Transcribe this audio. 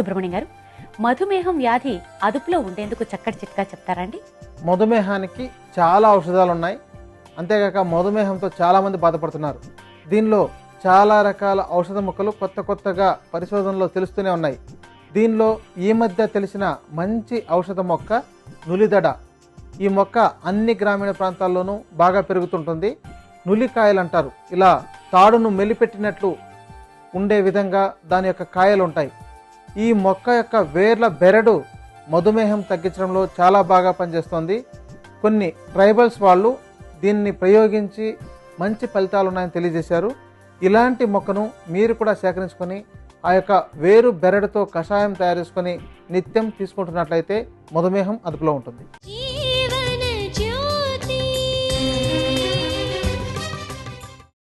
సుబ్రహ్మణ్యం గారు మధుమేహం వ్యాధి అదుపులో ఉండేందుకు చక్కటి చిట్కా చెప్తారండి? మధుమేహానికి చాలా ఔషధాలు ఉన్నాయి అంతేకాక మధుమేహంతో చాలామంది బాధపడుతున్నారు. దీనిలో చాలా రకాల ఔషధ మొక్కలు కొత్త కొత్తగా పరిశోధనలో తెలుస్తూనే ఉన్నాయి. దీనిలో ఈ మధ్య తెలిసిన మంచి ఔషధ మొక్క నులిదడ. ఈ మొక్క అన్ని గ్రామీణ ప్రాంతాల్లోనూ బాగా పెరుగుతుంటుంది. నులికాయలు అంటారు ఇలా తాడును మెలిపెట్టినట్లు ఉండే విధంగా దాని యొక్క కాయలు ఉంటాయి ఈ మొక్క యొక్క వేర్ల బెరడు మధుమేహం తగ్గించడంలో చాలా బాగా పనిచేస్తుంది. కొన్ని ట్రైబల్స్ వాళ్ళు దీన్ని ప్రయోగించి మంచి ఫలితాలు ఉన్నాయని తెలియజేశారు. ఇలాంటి మొక్కను మీరు కూడా సేకరించుకొని ఆ యొక్క వేరు బెరడుతో కషాయం తయారు చేసుకొని నిత్యం తీసుకుంటున్నట్లయితే మధుమేహం అదుపులో ఉంటుంది.